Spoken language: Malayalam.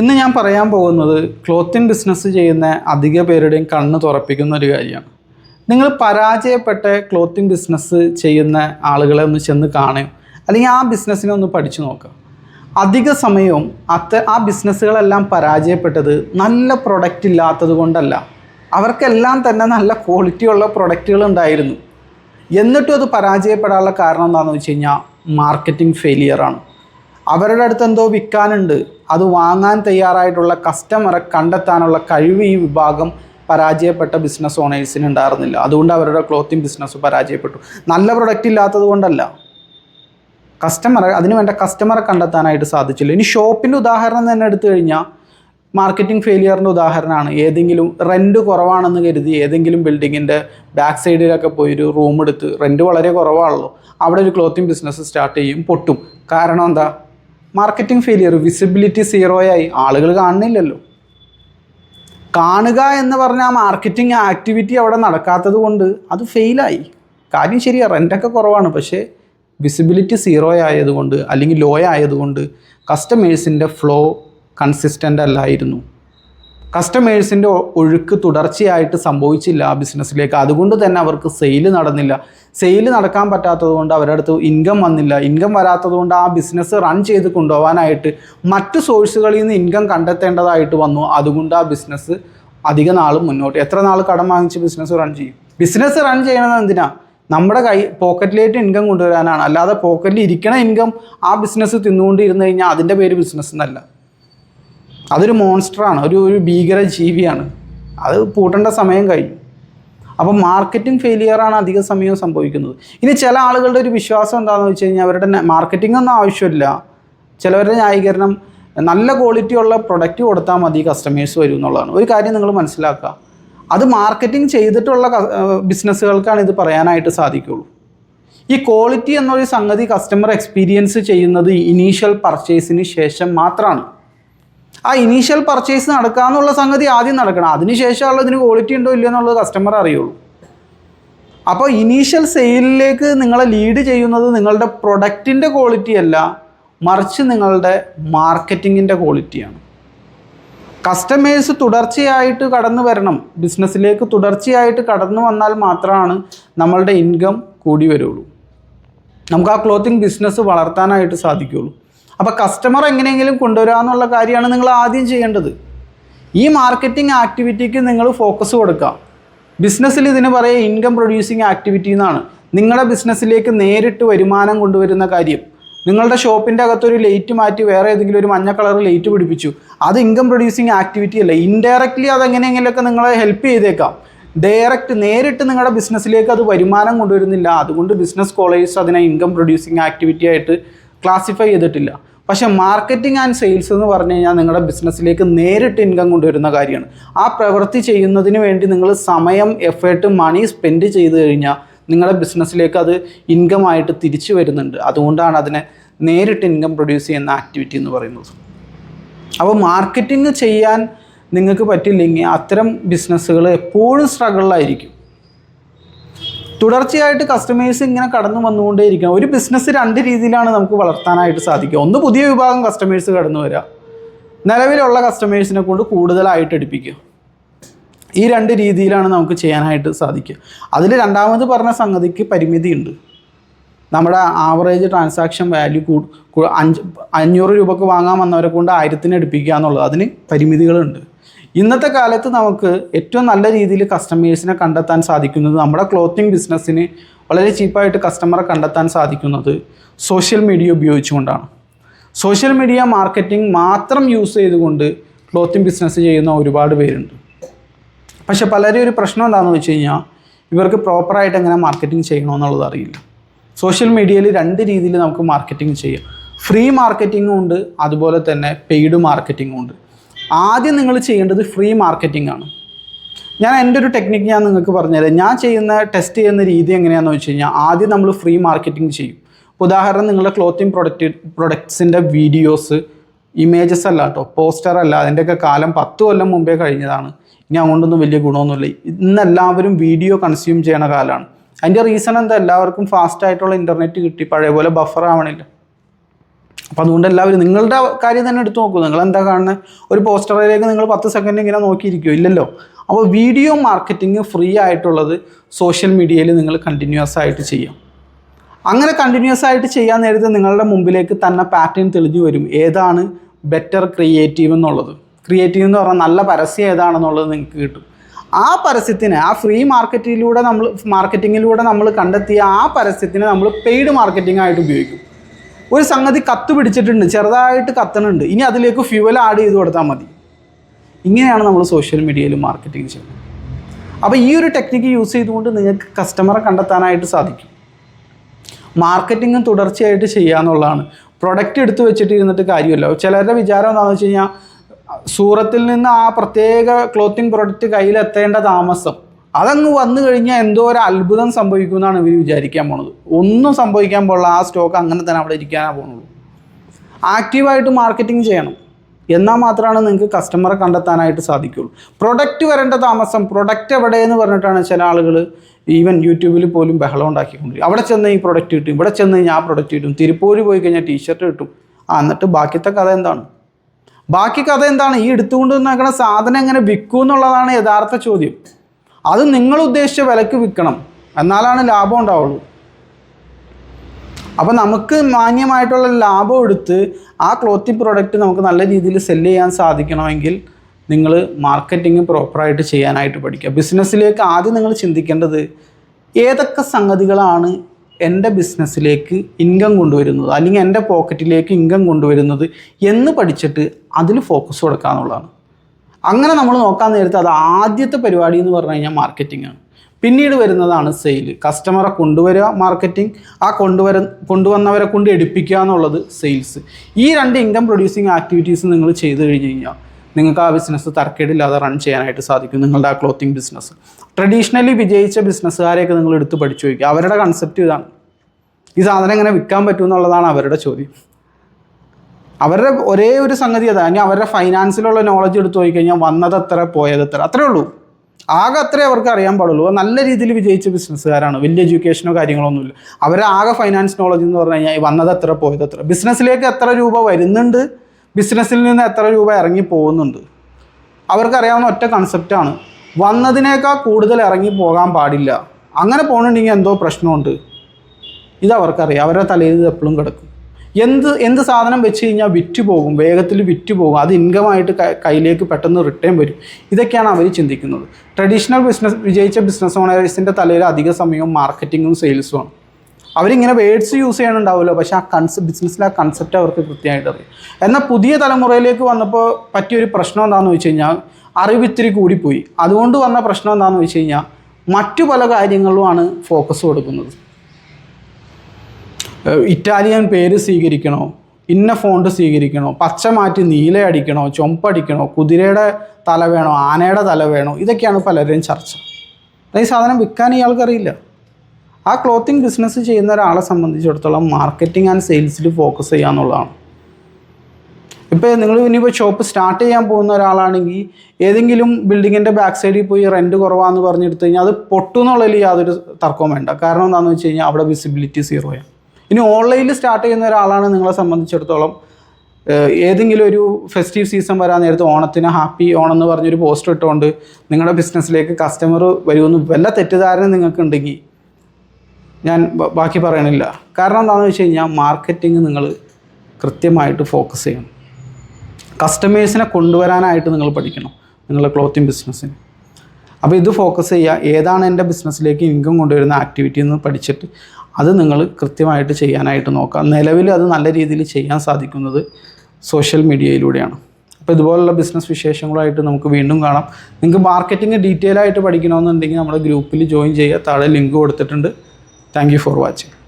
ഇന്ന് ഞാൻ പറയാൻ പോകുന്നത് ക്ലോത്തിങ് ബിസിനസ് ചെയ്യുന്ന അധിക പേരുടെയും കണ്ണ് തുറപ്പിക്കുന്ന ഒരു കാര്യമാണ്. നിങ്ങൾ പരാജയപ്പെട്ട ക്ലോത്തിങ് ബിസിനസ് ചെയ്യുന്ന ആളുകളെ ഒന്ന് ചെന്ന് കാണുകയും അല്ലെങ്കിൽ ആ ബിസിനസ്സിനെ ഒന്ന് പഠിച്ചു നോക്കുക. അധിക സമയവും അത്ത ആ ബിസിനസ്സുകളെല്ലാം പരാജയപ്പെട്ടത് നല്ല പ്രൊഡക്റ്റ് ഇല്ലാത്തത് കൊണ്ടല്ല. അവർക്കെല്ലാം തന്നെ നല്ല ക്വാളിറ്റിയുള്ള പ്രൊഡക്റ്റുകൾ ഉണ്ടായിരുന്നു. എന്നിട്ടും അത് പരാജയപ്പെടാനുള്ള കാരണം എന്താണെന്ന് വെച്ച് കഴിഞ്ഞാൽ മാർക്കറ്റിംഗ് ഫെയിലിയറാണ് അവരുടെ അടുത്ത് എന്തോ വിൽക്കാനുണ്ട്. അത് വാങ്ങാൻ തയ്യാറായിട്ടുള്ള കസ്റ്റമറെ കണ്ടെത്താനുള്ള കഴിവ് ഈ വിഭാഗം പരാജയപ്പെട്ട ബിസിനസ് ഓണേഴ്സിന് ഉണ്ടായിരുന്നില്ല. അതുകൊണ്ട് അവരുടെ ക്ലോത്തിങ് ബിസിനസ് പരാജയപ്പെട്ടു. നല്ല പ്രൊഡക്റ്റ് ഇല്ലാത്തത് കൊണ്ടല്ല. കസ്റ്റമറെ അതിന് വേണ്ട കസ്റ്റമറെ കണ്ടെത്താനായിട്ട് സാധിച്ചില്ല. ഇനി ഷോപ്പിന്റെ ഉദാഹരണം തന്നെ എടുത്തു കഴിഞ്ഞാൽ മാർക്കറ്റിംഗ് ഫെയിലിയറിന്റെ ഉദാഹരണമാണ്. ഏതെങ്കിലും റെന്റ് കുറവാണെന്ന് കരുതി ഏതെങ്കിലും ബിൽഡിങ്ങിന്റെ ബാക്ക് സൈഡിലൊക്കെ പോയി ഒരു റൂം എടുത്ത് റെന്റ് വളരെ കുറവാണല്ലോ. അവിടെ ഒരു ക്ലോത്തിങ് ബിസിനസ് സ്റ്റാർട്ട് ചെയ്യും പൊട്ടും. കാരണം എന്താ? മാർക്കറ്റിംഗ് ഫെയിലിയർ വിസിബിലിറ്റി സീറോയായി ആളുകൾ കാണുന്നില്ലല്ലോ. കാണുക എന്ന് പറഞ്ഞാൽ മാർക്കറ്റിംഗ് ആക്ടിവിറ്റി അവിടെ നടക്കാത്തത് കൊണ്ട് അത് ഫെയിലായി കാര്യം ശരിയാണ് റെന്റൊക്കെ കുറവാണ്. പക്ഷേ വിസിബിലിറ്റി സീറോ ആയതുകൊണ്ട് അല്ലെങ്കിൽ ലോ ആയതുകൊണ്ട് കസ്റ്റമേഴ്സിന്റെ ഫ്ലോ കൺസിസ്റ്റന്റ് അല്ലായിരുന്നു. കസ്റ്റമേഴ്സിന്റെ ഒഴുക്ക് തുടർച്ചയായിട്ട് സംഭവിച്ചില്ല ആ ബിസിനസ്സിലേക്ക്. അതുകൊണ്ട് തന്നെ അവർക്ക് സെയിൽ നടന്നില്ല. സെയിൽ നടക്കാൻ പറ്റാത്തത് കൊണ്ട് അവരുടെ അടുത്ത് ഇൻകം വന്നില്ല. ഇൻകം വരാത്തത് കൊണ്ട് ആ ബിസിനസ് റൺ ചെയ്ത് കൊണ്ടുപോകാനായിട്ട് മറ്റ് സോഴ്സുകളിൽ നിന്ന് ഇൻകം കണ്ടെത്തേണ്ടതായിട്ട് വന്നു. അതുകൊണ്ട് ആ ബിസിനസ് അധിക നാൾ മുന്നോട്ട്. എത്ര നാൾ കടം വാങ്ങിച്ച് ബിസിനസ് റൺ ചെയ്യും? ബിസിനസ് റൺ ചെയ്യണത് എന്തിനാ? നമ്മുടെ കൈ പോക്കറ്റിലേക്ക് ഇൻകം കൊണ്ടുവരാനാണ്. അല്ലാതെ പോക്കറ്റിൽ ഇരിക്കണ ഇൻകം ആ ബിസിനസ് തിന്നുകൊണ്ടിരുന്നു കഴിഞ്ഞാൽ അതിന്റെ പേര് ബിസിനസ് എന്നല്ല. അതൊരു മോൺസ്റ്ററാണ് ഒരു ഒരു ഭീകര ജീവിയാണ് അത് പൂട്ടേണ്ട സമയം കഴിഞ്ഞു. അപ്പോൾ മാർക്കറ്റിംഗ് ഫെയിലിയറാണ് അധിക സമയവും സംഭവിക്കുന്നത്. ഇനി ചില ആളുകളുടെ ഒരു വിശ്വാസം എന്താണെന്ന് വെച്ച് കഴിഞ്ഞാൽ അവരുടെ മാർക്കറ്റിംഗ് ഒന്നും ആവശ്യമില്ല. ചിലവരുടെ ന്യായീകരണം നല്ല ക്വാളിറ്റി ഉള്ള പ്രൊഡക്റ്റ് കൊടുത്താൽ മതി കസ്റ്റമേഴ്സ് വരും എന്നുള്ളതാണ്. ഒരു കാര്യം നിങ്ങൾ മനസ്സിലാക്കുക. അത് മാർക്കറ്റിംഗ് ചെയ്തിട്ടുള്ള ബിസിനസ്സുകൾക്കാണ് ഇത് പറയാനായിട്ട് സാധിക്കുള്ളൂ ഈ ക്വാളിറ്റി എന്നൊരു സംഗതി കസ്റ്റമർ എക്സ്പീരിയൻസ് ചെയ്യുന്നത് ഇനീഷ്യൽ പർച്ചേസിന് ശേഷം മാത്രമാണ്. ആ ഇനീഷ്യൽ പർച്ചേസ് നടക്കാന്നുള്ള സംഗതി ആദ്യം നടക്കണം. അതിനുശേഷമുള്ള ഇതിന് ക്വാളിറ്റി ഉണ്ടോ ഇല്ലയോ എന്നുള്ളത് കസ്റ്റമർ അറിയുള്ളൂ. അപ്പോൾ ഇനീഷ്യൽ സെയിലിലേക്ക് നിങ്ങളെ ലീഡ് ചെയ്യുന്നത് നിങ്ങളുടെ പ്രൊഡക്റ്റിന്റെ ക്വാളിറ്റി അല്ല മറിച്ച് നിങ്ങളുടെ മാർക്കറ്റിങ്ങിന്റെ ക്വാളിറ്റിയാണ് കസ്റ്റമേഴ്സ് തുടർച്ചയായിട്ട് കടന്നു വരണം. ബിസിനസ്സിലേക്ക് തുടർച്ചയായിട്ട് കടന്നു വന്നാൽ മാത്രമാണ് നമ്മളുടെ ഇൻകം കൂടി വരുള്ളൂ. നമുക്ക് ആ ക്ലോത്തിങ് ബിസിനസ് വളർത്താനായിട്ട് സാധിക്കുള്ളൂ. അപ്പോൾ കസ്റ്റമർ എങ്ങനെയെങ്കിലും കൊണ്ടുവരിക എന്നുള്ള കാര്യമാണ് നിങ്ങൾ ആദ്യം ചെയ്യേണ്ടത്. ഈ മാർക്കറ്റിംഗ് ആക്ടിവിറ്റിക്ക് നിങ്ങൾ ഫോക്കസ് കൊടുക്കുക. ബിസിനസ്സിൽ ഇതിന് പറയുക ഇൻകം പ്രൊഡ്യൂസിങ് ആക്ടിവിറ്റി എന്നാണ്. നിങ്ങളുടെ ബിസിനസ്സിലേക്ക് നേരിട്ട് വരുമാനം കൊണ്ടുവരുന്ന കാര്യം. നിങ്ങളുടെ ഷോപ്പിന്റെ അകത്തൊരു ലൈറ്റ് മാറ്റി വേറെ ഏതെങ്കിലും ഒരു മഞ്ഞ കളർ ലൈറ്റ് പിടിപ്പിച്ചു. അത് ഇൻകം പ്രൊഡ്യൂസിങ് ആക്ടിവിറ്റി അല്ല. ഇൻഡയറക്റ്റ്ലി അതെങ്ങനെയെങ്കിലുമൊക്കെ നിങ്ങളെ ഹെൽപ്പ് ചെയ്തേക്കാം. ഡയറക്റ്റ് നേരിട്ട് നിങ്ങളുടെ ബിസിനസ്സിലേക്ക് അത് വരുമാനം കൊണ്ടുവരുന്നില്ല. അതുകൊണ്ട് ബിസിനസ് കോളേജ് അതിനെ ഇൻകം പ്രൊഡ്യൂസിങ് ആക്ടിവിറ്റി ആയിട്ട് ക്ലാസിഫൈ ചെയ്തിട്ടില്ല. പക്ഷേ മാർക്കറ്റിംഗ് ആൻഡ് സെയിൽസ് എന്ന് പറഞ്ഞു കഴിഞ്ഞാൽ നിങ്ങളുടെ ബിസിനസ്സിലേക്ക് നേരിട്ട് ഇൻകം കൊണ്ടുവരുന്ന കാര്യമാണ്. ആ പ്രവൃത്തി ചെയ്യുന്നതിന് വേണ്ടി നിങ്ങൾ സമയം എഫേർട്ട് മണി സ്പെൻഡ് ചെയ്ത് കഴിഞ്ഞാൽ നിങ്ങളുടെ ബിസിനസ്സിലേക്ക് അത് ഇൻകം ആയിട്ട് തിരിച്ചു വരുന്നുണ്ട്. അതുകൊണ്ടാണ് അതിനെ നേരിട്ട് ഇൻകം പ്രൊഡ്യൂസ് ചെയ്യുന്ന ആക്ടിവിറ്റി എന്ന് പറയുന്നത്. അപ്പോൾ മാർക്കറ്റിംഗ് ചെയ്യാൻ നിങ്ങൾക്ക് പറ്റില്ലെങ്കിൽ അത്തരം ബിസിനസ്സുകൾ എപ്പോഴും സ്ട്രഗിളായിരിക്കും തുടർച്ചയായിട്ട് കസ്റ്റമേഴ്സ് ഇങ്ങനെ കടന്നു വന്നുകൊണ്ടേയിരിക്കണം ഒരു ബിസിനസ് രണ്ട് രീതിയിലാണ് നമുക്ക് വളർത്താനായിട്ട് സാധിക്കുക. ഒന്ന് പുതിയ വിഭാഗം കസ്റ്റമേഴ്സ് കടന്നു വരിക. നിലവിലുള്ള കസ്റ്റമേഴ്സിനെ കൊണ്ട് കൂടുതലായിട്ട് എടുപ്പിക്കുക. ഈ രണ്ട് രീതിയിലാണ് നമുക്ക് ചെയ്യാനായിട്ട് സാധിക്കുക. അതിൽ രണ്ടാമത് പറഞ്ഞ സംഗതിക്ക് പരിമിതിയുണ്ട്. നമ്മുടെ ആവറേജ് ട്രാൻസാക്ഷൻ വാല്യൂ കൂ അഞ്ച് അഞ്ഞൂറ് രൂപക്ക് വാങ്ങാൻ വന്നവരെ കൊണ്ട് ആയിരത്തിന് എടുപ്പിക്കുക എന്നുള്ളത്. അതിന് പരിമിതികളുണ്ട്. ഇന്നത്തെ കാലത്ത് നമുക്ക് ഏറ്റവും നല്ല രീതിയിൽ കസ്റ്റമേഴ്സിനെ കണ്ടെത്താൻ സാധിക്കുന്നത് നമ്മുടെ ക്ലോത്തിങ് ബിസിനസ്സിന് വളരെ ചീപ്പായിട്ട് കസ്റ്റമറെ കണ്ടെത്താൻ സാധിക്കുന്നത് സോഷ്യൽ മീഡിയ ഉപയോഗിച്ചുകൊണ്ടാണ്. സോഷ്യൽ മീഡിയ മാർക്കറ്റിംഗ് മാത്രം യൂസ് ചെയ്തുകൊണ്ട് ക്ലോത്തിങ് ബിസിനസ് ചെയ്യുന്ന ഒരുപാട് പേരുണ്ട്. പക്ഷെ പലരും ഒരു പ്രശ്നം എന്താണെന്ന് വെച്ച് കഴിഞ്ഞാൽ ഇവർക്ക് പ്രോപ്പറായിട്ട് എങ്ങനെ മാർക്കറ്റിംഗ് ചെയ്യണമെന്നുള്ളത് അറിയില്ല. സോഷ്യൽ മീഡിയയിൽ രണ്ട് രീതിയിൽ നമുക്ക് മാർക്കറ്റിംഗ് ചെയ്യാം. ഫ്രീ മാർക്കറ്റിംഗും ഉണ്ട് അതുപോലെ തന്നെ പെയ്ഡ് മാർക്കറ്റിംഗും ഉണ്ട്. ആദ്യം നിങ്ങൾ ചെയ്യേണ്ടത് ഫ്രീ മാർക്കറ്റിംഗ് ആണ്. ഞാൻ എന്റെ ഒരു ടെക്നിക്ക് ഞാൻ നിങ്ങൾക്ക് പറഞ്ഞുതരാം. ഞാൻ ചെയ്യുന്ന ടെസ്റ്റ് ചെയ്യുന്ന രീതി എങ്ങനെയാണെന്ന് വെച്ച് കഴിഞ്ഞാൽ ആദ്യം നമ്മൾ ഫ്രീ മാർക്കറ്റിംഗ് ചെയ്യും. ഉദാഹരണം നിങ്ങളുടെ ക്ലോത്തിങ് പ്രൊഡക്റ്റ് പ്രൊഡക്ട്സിന്റെ വീഡിയോസ് ഇമേജസ് അല്ല കേട്ടോ പോസ്റ്റർ അല്ല അതിന്റെയൊക്കെ കാലം പത്ത് കൊല്ലം മുമ്പേ കഴിഞ്ഞതാണ്. ഇനി അങ്ങോട്ടൊന്നും വലിയ ഗുണമൊന്നുമില്ല. ഇന്ന് എല്ലാവരും വീഡിയോ കൺസ്യൂം ചെയ്യണ കാലമാണ് അതിന്റെ റീസൺ എന്താ? എല്ലാവർക്കും ഫാസ്റ്റായിട്ടുള്ള ഇന്റർനെറ്റ് കിട്ടി പഴയ പോലെ ബഫർ ആവണില്ല. അപ്പോൾ അതുകൊണ്ട് എല്ലാവരും നിങ്ങളുടെ കാര്യം തന്നെ എടുത്തു നോക്കൂ. നിങ്ങൾ എന്താ കാണുന്നത് ഒരു പോസ്റ്ററിലേക്ക് നിങ്ങൾ പത്ത് സെക്കൻഡ് ഇങ്ങനെ നോക്കിയിരിക്കുമോ ഇല്ലല്ലോ. അപ്പോൾ വീഡിയോ മാർക്കറ്റിംഗ് ഫ്രീ ആയിട്ടുള്ളത് സോഷ്യൽ മീഡിയയിൽ നിങ്ങൾ കണ്ടിന്യൂസ് ആയിട്ട് ചെയ്യാം. അങ്ങനെ കണ്ടിന്യൂസ് ആയിട്ട് ചെയ്യാൻ നേരത്തെ നിങ്ങളുടെ മുമ്പിലേക്ക് തന്നെ പാറ്റേൺ തെളിഞ്ഞു വരും. ഏതാണ് ബെറ്റർ ക്രിയേറ്റീവ് എന്നുള്ളത്? ക്രിയേറ്റീവ് എന്ന് പറഞ്ഞാൽ നല്ല പരസ്യം ഏതാണെന്നുള്ളത് നിങ്ങൾക്ക് കിട്ടും. ആ പരസ്യത്തിന് ആ ഫ്രീ മാർക്കറ്റിലൂടെ നമ്മൾ മാർക്കറ്റിങ്ങിലൂടെ നമ്മൾ കണ്ടെത്തിയ ആ പരസ്യത്തിന് നമ്മൾ പെയ്ഡ് മാർക്കറ്റിംഗ് ആയിട്ട് ഉപയോഗിക്കും. ഒരു സംഗതി കത്ത് പിടിച്ചിട്ടുണ്ട് ചെറുതായിട്ട് കത്തണുണ്ട്. ഇനി അതിലേക്ക് ഫ്യൂവൽ ആഡ് ചെയ്ത് കൊടുത്താൽ മതി. ഇങ്ങനെയാണ് നമ്മൾ സോഷ്യൽ മീഡിയയിൽ മാർക്കറ്റിംഗ് ചെയ്യുന്നത്. അപ്പോൾ ഈ ഒരു ടെക്നിക്ക് യൂസ് ചെയ്തുകൊണ്ട് നിങ്ങൾക്ക് കസ്റ്റമറെ കണ്ടെത്താനായിട്ട് സാധിക്കും. മാർക്കറ്റിംഗും തുടർച്ചയായിട്ട് ചെയ്യുക എന്നുള്ളതാണ്. പ്രൊഡക്റ്റ് എടുത്തു വെച്ചിട്ട് ഇരുന്നിട്ട് കാര്യമല്ല. ചിലരുടെ വിചാരം എന്താണെന്ന് വെച്ച് കഴിഞ്ഞാൽ സൂറത്തിൽ നിന്ന് ആ പ്രത്യേക ക്ലോത്തിങ് പ്രൊഡക്റ്റ് കയ്യിലെത്തേണ്ട താമസം അതങ്ങ് വന്നു കഴിഞ്ഞാൽ എന്തോ ഒരു അത്ഭുതം സംഭവിക്കുമെന്നാണ് ഇവർ വിചാരിക്കാൻ പോണത്. ഒന്നും സംഭവിക്കാൻ പോലുള്ള ആ സ്റ്റോക്ക് അങ്ങനെ തന്നെ അവിടെ ഇരിക്കാനാണ് പോകുന്നുള്ളൂ ആക്റ്റീവായിട്ട് മാർക്കറ്റിംഗ് ചെയ്യണം. എന്നാൽ മാത്രമാണ് നിങ്ങൾക്ക് കസ്റ്റമറെ കണ്ടെത്താനായിട്ട് സാധിക്കുള്ളൂ. പ്രൊഡക്റ്റ് വരേണ്ട താമസം പ്രൊഡക്റ്റ് എവിടെയെന്ന് പറഞ്ഞിട്ടാണ് ചില ആളുകൾ ഈവൻ യൂട്യൂബിൽ പോലും ബഹളം ഉണ്ടാക്കിക്കൊണ്ടിരിക്കും അവിടെ ചെന്ന് ഈ പ്രൊഡക്റ്റ് കിട്ടും ഇവിടെ ചെന്ന് ആ പ്രൊഡക്റ്റ് കിട്ടും തിരുപ്പൂര് പോയി കഴിഞ്ഞാൽ ടീഷർട്ട് കിട്ടും. എന്നിട്ട് ബാക്കിയത്തെ കഥ എന്താണ്? ബാക്കി കഥ എന്താണ്? ഈ എടുത്തുകൊണ്ട് നിൽക്കുന്ന സാധനം എങ്ങനെ വിൽക്കും എന്നുള്ളതാണ് യഥാർത്ഥ ചോദ്യം. അത് നിങ്ങൾ ഉദ്ദേശിച്ച വിലക്ക് വിൽക്കണം. എന്നാലാണ് ലാഭം ഉണ്ടാവുള്ളൂ. അപ്പോൾ നമുക്ക് മാന്യമായിട്ടുള്ള ലാഭം എടുത്ത് ആ ക്ലോത്തിങ് പ്രോഡക്റ്റ് നമുക്ക് നല്ല രീതിയിൽ സെല്ല് ചെയ്യാൻ സാധിക്കണമെങ്കിൽ നിങ്ങൾ മാർക്കറ്റിംഗ് പ്രോപ്പറായിട്ട് ചെയ്യാനായിട്ട് പഠിക്കുക. ബിസിനസ്സിലേക്ക് ആദ്യം നിങ്ങൾ ചിന്തിക്കേണ്ടത് ഏതൊക്കെ സംഗതികളാണ് എന്റെ ബിസിനസ്സിലേക്ക് ഇൻകം കൊണ്ടുവരുന്നത്? അല്ലെങ്കിൽ എന്റെ പോക്കറ്റിലേക്ക് ഇൻകം കൊണ്ടുവരുന്നത് എന്ന് പഠിച്ചിട്ട് അതിൽ ഫോക്കസ് കൊടുക്കുക എന്നുള്ളതാണ്. അങ്ങനെ നമ്മൾ നോക്കാൻ നേരത്തെ അത് ആദ്യത്തെ പരിപാടി എന്ന് പറഞ്ഞു കഴിഞ്ഞാൽ മാർക്കറ്റിംഗ് ആണ്. പിന്നീട് വരുന്നതാണ് സെയിൽ കസ്റ്റമറെ കൊണ്ടുവരിക മാർക്കറ്റിംഗ് ആ കൊണ്ടുവര കൊണ്ടുവന്നവരെ കൊണ്ട് എടുപ്പിക്കുക എന്നുള്ളത് സെയിൽസ് ഈ രണ്ട് ഇൻകം പ്രൊഡ്യൂസിങ് ആക്ടിവിറ്റീസ് നിങ്ങൾ ചെയ്തു കഴിഞ്ഞ് കഴിഞ്ഞാൽ നിങ്ങൾക്ക് ആ ബിസിനസ് തർക്കേടില്ലാതെ റൺ ചെയ്യാനായിട്ട് സാധിക്കും നിങ്ങളുടെ ആ ക്ലോത്തിങ് ബിസിനസ് ട്രഡീഷണലി വിജയിച്ച ബിസിനസ്സുകാരെയൊക്കെ നിങ്ങൾ എടുത്ത് പഠിച്ചു നോക്കുക അവരുടെ കൺസെപ്റ്റ് ഇതാണ്. ഈ സാധനം എങ്ങനെ വിൽക്കാൻ പറ്റുമെന്നുള്ളതാണ് അവരുടെ ചോദ്യം. അവരുടെ ഒരേ ഒരു സംഗതി അതാ. അല്ലെങ്കിൽ അവരുടെ ഫൈനാൻസിലുള്ള നോളജ് എടുത്തു എടുത്ത് നോക്കിക്കഴിഞ്ഞാൽ വന്നത് എത്ര പോയത് എത്ര അത്രേ ഉള്ളൂ. ആകെ അത്രേ അവർക്ക് അറിയാൻ പാടുള്ളൂ. നല്ല രീതിയിൽ വിജയിച്ച ബിസിനസ്സുകാരാണ് വലിയ എഡ്യൂക്കേഷനോ കാര്യങ്ങളൊന്നുമില്ല. അവരുടെ ആകെ ഫൈനാൻസ് നോളജ് എന്ന് പറഞ്ഞു കഴിഞ്ഞാൽ വന്നത് എത്ര പോയത് എത്ര. ബിസിനസ്സിലേക്ക് എത്ര രൂപ വരുന്നുണ്ട്? ബിസിനസ്സിൽ നിന്ന് എത്ര രൂപ ഇറങ്ങി പോകുന്നുണ്ട്? അവർക്കറിയാവുന്ന ഒറ്റ കൺസെപ്റ്റാണ് വന്നതിനേക്കാൾ കൂടുതൽ ഇറങ്ങി പോകാൻ പാടില്ല. അങ്ങനെ പോകണമെങ്കിൽ എന്തോ പ്രശ്നമുണ്ട്. ഇത് അവർക്കറിയാം. അവരുടെ തലയിൽ ഇത് എപ്പോഴും കിടക്കും. എന്ത് എന്ത് സാധനം വെച്ച് കഴിഞ്ഞാൽ വിറ്റ് പോകും വേഗത്തിൽ വിറ്റ് പോകും അത് ഇൻകമായിട്ട് കയ്യിലേക്ക് പെട്ടെന്ന് റിട്ടേൺ വരും. ഇതൊക്കെയാണ് അവർ ചിന്തിക്കുന്നത്. ട്രഡീഷണൽ ബിസിനസ് വിജയിച്ച ബിസിനസ് ഓണേഴ്സിന്റെ തലയിൽ അധിക സമയവും മാർക്കറ്റിങ്ങും സെയിൽസുമാണ് അവരിങ്ങനെ വേഡ്സ് യൂസ് ചെയ്യണുണ്ടാവുമല്ലോ പക്ഷേ ആ കൺസെപ്റ്റ് ബിസിനസ്സിലെ ആ കൺസെപ്റ്റ് അവർക്ക് കൃത്യമായിട്ട് അറിയാം. എന്നാൽ പുതിയ തലമുറയിലേക്ക് വന്നപ്പോൾ പറ്റിയൊരു പ്രശ്നം എന്താണെന്ന് വെച്ച് കഴിഞ്ഞാൽ അറിവിത്തിരി കൂടിപ്പോയി. അതുകൊണ്ട് വന്ന പ്രശ്നം എന്താണെന്ന് വെച്ച് കഴിഞ്ഞാൽ മറ്റു പല കാര്യങ്ങളിലുമാണ് ഫോക്കസ് കൊടുക്കുന്നത്. ഇറ്റാലിയൻ പേര് സ്വീകരിക്കണോ? ഇന്ന ഫോണ്ട് സ്വീകരിക്കണോ? പച്ച മാറ്റി നീല അടിക്കണോ? ചൊമ്പടിക്കണോ? കുതിരയുടെ തല വേണോ? ആനയുടെ തല വേണോ? ഇതൊക്കെയാണ് പലരുടെയും ചർച്ച. ഈ സാധനം വിൽക്കാൻ ഇയാൾക്കറിയില്ല ആ ക്ലോത്തിങ് ബിസിനസ് ചെയ്യുന്ന ഒരാളെ സംബന്ധിച്ചിടത്തോളം മാർക്കറ്റിംഗ് ആൻഡ് സെയിൽസിൽ ഫോക്കസ് ചെയ്യുക എന്നുള്ളതാണ്. ഇപ്പോൾ നിങ്ങൾ ഇനിയിപ്പോൾ ഷോപ്പ് സ്റ്റാർട്ട് ചെയ്യാൻ പോകുന്ന ഒരാളാണെങ്കിൽ ഏതെങ്കിലും ബിൽഡിങ്ങിന്റെ ബാക്ക് സൈഡിൽ പോയി റെന്റ് കുറവാന്ന് പറഞ്ഞെടുത്ത് കഴിഞ്ഞാൽ അത് പൊട്ടുന്നുള്ളതിൽ യാതൊരു തർക്കവും വേണ്ട. കാരണം എന്താണെന്ന് വെച്ച് കഴിഞ്ഞാൽ അവിടെ വിസിബിലിറ്റി സീറോയാണ് ഇനി ഓൺലൈനിൽ സ്റ്റാർട്ട് ചെയ്യുന്ന ഒരാളാണ് നിങ്ങളെ സംബന്ധിച്ചിടത്തോളം. ഏതെങ്കിലും ഒരു ഫെസ്റ്റീവ് സീസൺ വരാൻ നേരത്ത് ഓണത്തിന് ഹാപ്പി ഓണം എന്ന് പറഞ്ഞൊരു പോസ്റ്റ് ഇട്ടുകൊണ്ട് നിങ്ങളുടെ ബിസിനസ്സിലേക്ക് കസ്റ്റമർ വരുമെന്ന് വല്ല തെറ്റിദ്ധാരണ നിങ്ങൾക്ക് ഉണ്ടെങ്കിൽ ഞാൻ ബാക്കി പറയണില്ല. കാരണം എന്താണെന്ന് വെച്ച് കഴിഞ്ഞാൽ മാർക്കറ്റിംഗ് നിങ്ങൾ കൃത്യമായിട്ട് ഫോക്കസ് ചെയ്യണം. കസ്റ്റമേഴ്സിനെ കൊണ്ടുവരാനായിട്ട് നിങ്ങൾ പഠിക്കണം നിങ്ങളുടെ ക്ലോത്തിങ് ബിസിനസ്സിന് അപ്പോൾ ഇത് ഫോക്കസ് ചെയ്യുക ഏതാണ് എന്റെ ബിസിനസ്സിലേക്ക് ഇൻകം കൊണ്ടുവരുന്ന ആക്ടിവിറ്റി എന്ന് പഠിച്ചിട്ട് അത് നിങ്ങൾ കൃത്യമായിട്ട് ചെയ്യാനായിട്ട് നോക്കുക. നിലവിൽ അത് നല്ല രീതിയിൽ ചെയ്യാൻ സാധിക്കുന്നത് സോഷ്യൽ മീഡിയയിലൂടെയാണ് അപ്പോൾ ഇതുപോലുള്ള ബിസിനസ് വിശേഷങ്ങളായിട്ട് നമുക്ക് വീണ്ടും കാണാം. നിങ്ങൾക്ക് മാർക്കറ്റിംഗ് ഡീറ്റെയിൽ ആയിട്ട് പഠിക്കണമെന്നുണ്ടെങ്കിൽ നമ്മുടെ ഗ്രൂപ്പിൽ ജോയിൻ ചെയ്യുക. താഴെ ലിങ്ക് കൊടുത്തിട്ടുണ്ട്. Thank for watching